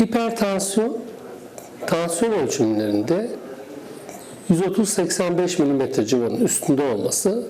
Hipertansiyon, tansiyon ölçümlerinde 130-85 mm civarının üstünde olması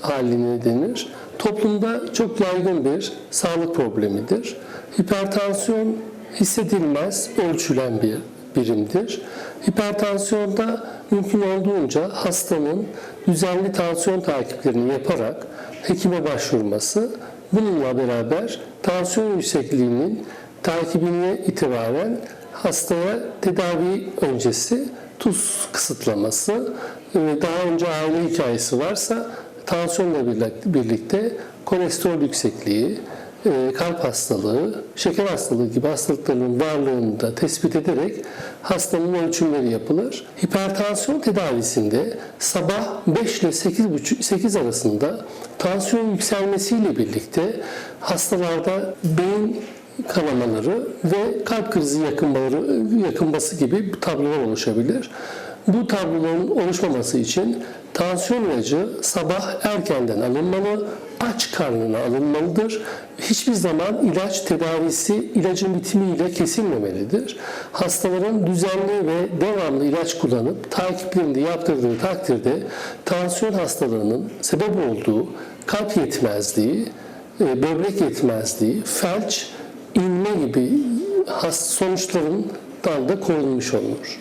haline denir. Toplumda çok yaygın bir sağlık problemidir. Hipertansiyon hissedilmez, ölçülen bir birimdir. Hipertansiyonda mümkün olduğunca hastanın düzenli tansiyon takiplerini yaparak hekime başvurması, bununla beraber tansiyon yüksekliğinin takibine itibaren hastaya tedavi öncesi tuz kısıtlaması ve daha önce aile hikayesi varsa tansiyonla birlik- birlikte kolesterol yüksekliği, e, kalp hastalığı, şeker hastalığı gibi hastalıkların varlığını da tespit ederek hastanın ölçümleri yapılır. Hipertansiyon tedavisinde sabah 5 ile 8, 8 arasında tansiyon yükselmesiyle birlikte hastalarda beyin kanamaları ve kalp krizi yakınmaları, yakınması gibi tablolar oluşabilir. Bu tabloların oluşmaması için tansiyon ilacı sabah erkenden alınmalı, aç karnına alınmalıdır. Hiçbir zaman ilaç tedavisi ilacın bitimiyle kesilmemelidir. Hastaların düzenli ve devamlı ilaç kullanıp takiplerini yaptırdığı takdirde tansiyon hastalığının sebep olduğu kalp yetmezliği, e, böbrek yetmezliği, felç, inme gibi has sonuçlarından da korunmuş olunur.